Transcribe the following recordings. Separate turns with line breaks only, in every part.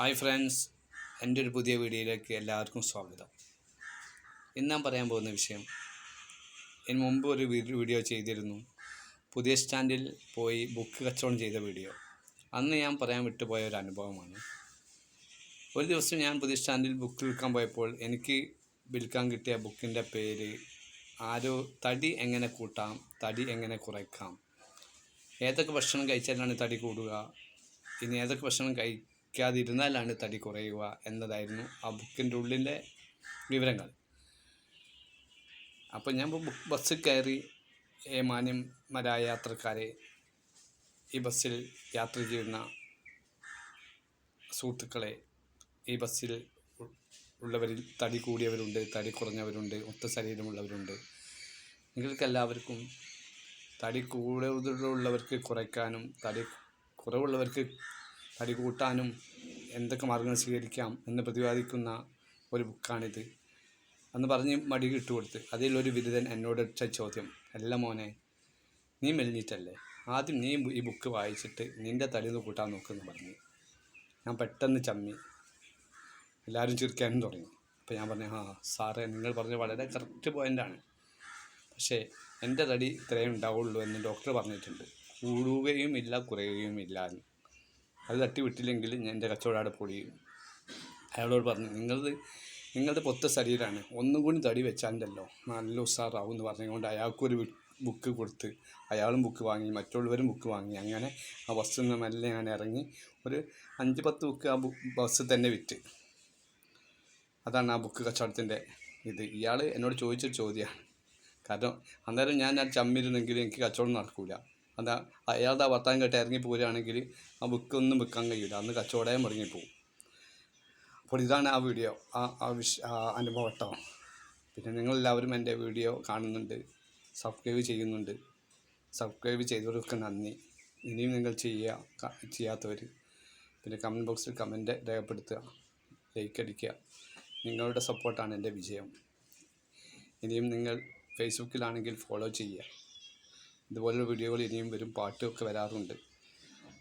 Hi friends എന്റെ ഒരു പുതിയ വീഡിയോയിലേക്ക് എല്ലാവർക്കും സ്വാഗതം. ഇന്ന് ഞാൻ പറയാൻ പോകുന്ന വിഷയം ഇതിന് മുമ്പ് ഒരു വീഡിയോ ചെയ്തിരുന്നു. പുതിയ സ്റ്റാൻഡിൽ പോയി ബുക്ക് കച്ചവടം ചെയ്ത വീഡിയോ. അന്ന് ഞാൻ പറയാൻ വിട്ടുപോയ ഒരു അനുഭവമാണ്. ഒരു ദിവസം ഞാൻ പുതിയ സ്റ്റാൻഡിൽ ബുക്ക് വിൽക്കാൻ പോയപ്പോൾ എനിക്ക് വിൽക്കാൻ കിട്ടിയ ബുക്കിന്റെ പേര് ആരോ തടി എങ്ങനെ കൂട്ടാം തടി എങ്ങനെ കുറയ്ക്കാം ഏതൊക്കെ ഭക്ഷണം കഴിച്ചാലാണ് തടി കൂടുക ഇനി ഏതൊക്കെ ഭക്ഷണം കഴിക്കാതിരുന്നാലാണ് തടി കുറയുക എന്നതായിരുന്നു ആ ബുക്കിന്റെ ഉള്ളിലെ വിവരങ്ങൾ. അപ്പോൾ ഞാൻ ബസ് കയറി മാന്യന്മാരായ യാത്രക്കാരെ ഈ ബസ്സിൽ യാത്ര ചെയ്യുന്ന സുഹൃത്തുക്കളെ ഈ ബസ്സിൽ ഉള്ളവരിൽ തടി കൂടിയവരുണ്ട് തടി കുറഞ്ഞവരുണ്ട് ഒത്ത ശരീരമുള്ളവരുണ്ട്. നിങ്ങൾക്കെല്ലാവർക്കും തടി കൂടുതലുള്ളവർക്ക് കുറയ്ക്കാനും തടി കുറവുള്ളവർക്ക് തടി കൂട്ടാനും എന്തൊക്കെ മാർഗങ്ങൾ സ്വീകരിക്കാം എന്ന് പ്രതിപാദിക്കുന്ന ഒരു ബുക്കാണിത്. അന്ന് പറഞ്ഞ് മടി ഇട്ടുകൊടുത്ത് അതിലൊരു ബിരുദൻ എന്നോട് ഇട്ട ചോദ്യം. അല്ല മോനെ നീ മെലിഞ്ഞിട്ടല്ലേ? ആദ്യം നീ ഈ ബുക്ക് വായിച്ചിട്ട് നിന്റെ തടി ഒന്ന് കൂട്ടാൻ നോക്കുമെന്ന് പറഞ്ഞു. ഞാൻ പെട്ടെന്ന് ചമ്മി. എല്ലാവരും ചിരിക്കാനും തുടങ്ങി. അപ്പോൾ ഞാൻ പറഞ്ഞു ആ സാറേ നിങ്ങൾ പറഞ്ഞ വളരെ കറക്റ്റ് പോയിന്റാണ് പക്ഷേ എന്റെ തടി ഇത്രയും ഉണ്ടാവുള്ളൂ എന്ന് ഡോക്ടർ പറഞ്ഞിട്ടുണ്ട്. കൂടുകയും ഇല്ല കുറയുകയും ഇല്ല എന്ന്. അത് തട്ടി വിട്ടില്ലെങ്കിൽ ഞാൻ എന്റെ കച്ചവടം പൊളിയും അയാളോട് പറഞ്ഞു നിങ്ങളത് നിങ്ങളുടെ പൊത്ത ശരീരമാണ് ഒന്നും കൂടി തടി വെച്ചാണ്ടല്ലോ. നല്ല ഉസാറാവും എന്ന് പറഞ്ഞുകൊണ്ട് അയാൾക്കൊരു ബുക്ക് കൊടുത്ത് അയാളും ബുക്ക് വാങ്ങി മറ്റുള്ളവരും ബുക്ക് വാങ്ങി. അങ്ങനെ ആ ബസ്സിൽ നിന്ന് മെല്ലെ ഞാൻ ഇറങ്ങി. ഒരു അഞ്ച് പത്ത് ബുക്ക് ആ ബസ് തന്നെ വിറ്റ്. അതാണ് ആ ബുക്ക് കച്ചവടത്തിന്റെ ഇത്. ഇയാൾ എന്നോട് ചോദിച്ചൊരു ചോദ്യമാണ്. കാരണം അന്നേരം ഞാൻ ആ ചമ്മിരുന്നെങ്കിൽ എനിക്ക് കച്ചവടം നടക്കൂല. അതാ അയാളുടെ വർത്താനം കേട്ട് ഇറങ്ങി പോരുകയാണെങ്കിൽ ആ ബുക്കൊന്നും വിൽക്കാൻ കഴിയില്ല അന്ന് കച്ചവടം ഇറങ്ങിപ്പോവും അപ്പോൾ ഇതാണ് ആ വീഡിയോ ആ ആ വിഷ ആ അനുഭവം കേട്ടോ. പിന്നെ നിങ്ങളെല്ലാവരും എന്റെ വീഡിയോ കാണുന്നുണ്ട് സബ്സ്ക്രൈബ് ചെയ്യുന്നുണ്ട്. സബ്സ്ക്രൈബ് ചെയ്തവർക്ക് നന്ദി. ഇനിയും നിങ്ങൾ ചെയ്യുക ചെയ്യാത്തവർ പിന്നെ കമന്റ് ബോക്സിൽ കമന്റ് രേഖപ്പെടുത്തുക ലൈക്ക് അടിക്കുക. നിങ്ങളുടെ സപ്പോർട്ടാണ് എന്റെ വിജയം. ഇനിയും നിങ്ങൾ ഫേസ്ബുക്കിലാണെങ്കിൽ ഫോളോ ചെയ്യുക. ഇതുപോലുള്ള വീഡിയോകൾ ഇനിയും വരും പാട്ടൊക്കെ വരാറുണ്ട്.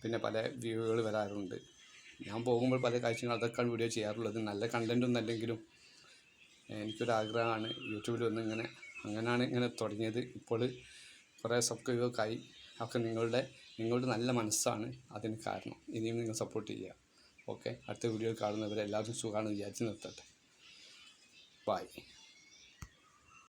പിന്നെ പല വ്യൂകൾ വരാറുണ്ട്. ഞാൻ പോകുമ്പോൾ പല കാഴ്ചകൾ അതൊക്കെയാണ് വീഡിയോ ചെയ്യാറുള്ളത്. നല്ല കണ്ടന്റ് ഒന്നും അല്ലെങ്കിലും എനിക്കൊരാഗ്രഹമാണ് യൂട്യൂബിൽ വന്ന് ഇങ്ങനെ അങ്ങനെയാണ് ഇങ്ങനെ തുടങ്ങിയത്. ഇപ്പോൾ കുറേ സബ്സ്ക്രൈബൊക്കെ ആയി ഒക്കെ നിങ്ങളുടെ നിങ്ങളുടെ നല്ല മനസ്സാണ് അതിന് കാരണം. ഇനിയും നിങ്ങൾ സപ്പോർട്ട് ചെയ്യുക. ഓക്കെ അടുത്ത വീഡിയോ കാണുന്നവരെ എല്ലാവർക്കും സുഖമാണ് വിചാരിച്ച് നിർത്തട്ടെ. ബൈ